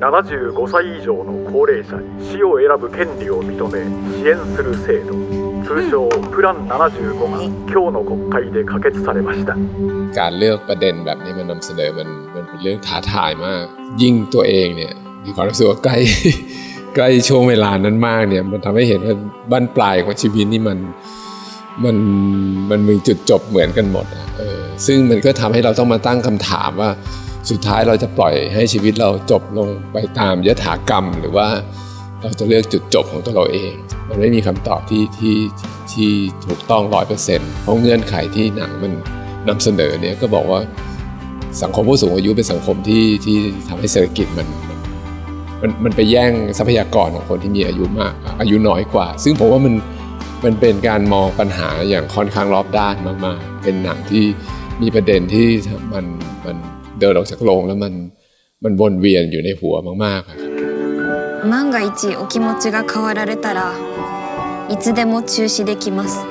75歳以上の高齢者に死を選ぶ権利を認め支援する制度通称プラン75が今日の国会で可決されました การเลือกประเด็นแบบนี้มันนำเสนอมันมันเป็นเรื่องท้าทายมาก ยิ่งตัวเองเนี่ยมีความรู้สึกว่าใกล้ ใกล้ช่วงเวลานั้นมากเนี่ยมันทำให้เห็นว่าบั้นปลายของชีวิตนี่มันมันมันมีจุดจบเหมือนกันหมดอะเออซึ่งมันก็ทำให้เราต้องมาตั้งคำถามว่า สุดท้ายเราจะปล่อยให้ชีวิตเราจบลงไปตามยถากรรม หรือว่าเราจะเลือกจุดจบของตัวเราเอง มันไม่มีคำตอบที่ที่ที่ถูกต้องร้อยเปอร์เซ็นต์เพราะเงื่อนไขที่หนังมันนำเสนอเนี่ยก็บอกว่าสังคมผู้สูงอายุเป็นสังคมที่ที่ทำให้เศรษฐกิจมันมันมันไปแย่งทรัพยากรของคนที่มีอายุมากอายุน้อยกว่า ซึ่งผมว่ามันมันเป็นการมองปัญหาอย่างค่อนข้างรอบด้านมากๆ เป็นหนังที่ มีประเด็นที่มันมันเดินออกจากโรงแล้วมันมันวนเวียนอยู่ในหัวมากๆอะครับ 万が一お気持ちが変わられたらいつでも中止できます